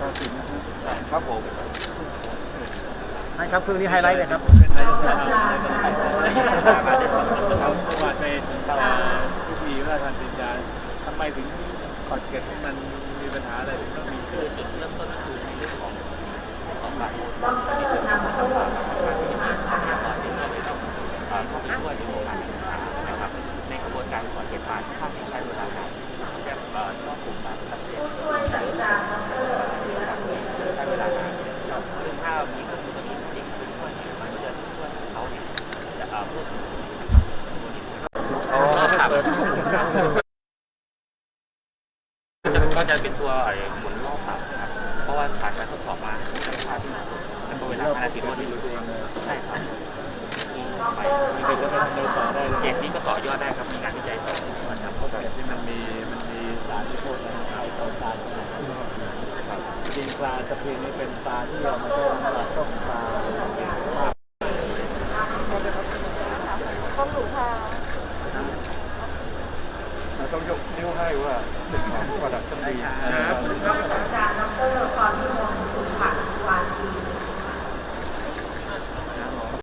ครับผมนะครับคือนี้ไฮไลท์เลยครับเป็นนายกสภาครับเมื่อวานในพิธีพระราชทานปริญญาทำไมถึงขอนเกร็ดมันมีปัญหาอะไรถึงต้องมีคือจุดเริ่มต้นก็คือในเรื่องของของการที่เป็นการทำการที่มาทำงานที่เราไม่ต้องเอ่อเข้าไปช่วยในโครงการศึกษานะครับในกระบวนการก่อนเก็บมาค่าที่ใช้เวลานานแค่เอ่อต้องกลุ่มการตัดสินใช้เวลานานซึ่งถ้ามีก็คือจะมีสิ่งที่ช่วยเนี่ยมันก็จะช่วยเขาเนี่ย จะเอ่อพูดถึงตัวนี้จะก็จะเป็นตัวไอ้หมุนรอบครับนะครับเพราะว่าผ่านการทดสอบมาใช้ค่าที่เป็นเวลา5นาทีรวดที่รู้ตัวเองเลยใช่ครับที่ไปมีใครจะไปทำอะไรต่อได้เกมนี้ก็ต่อยอดได้ครับมีงานวิจัยต่อนะครับเพราะแบบที่มันมีมันมีสารที่โคตรขายต่อตาครับจริงปลาตะเพียนนี่เป็นปลาที่เรา เราต้องยกนิ้วให้ว่าเป็นของประดับชั้นดีนะครับ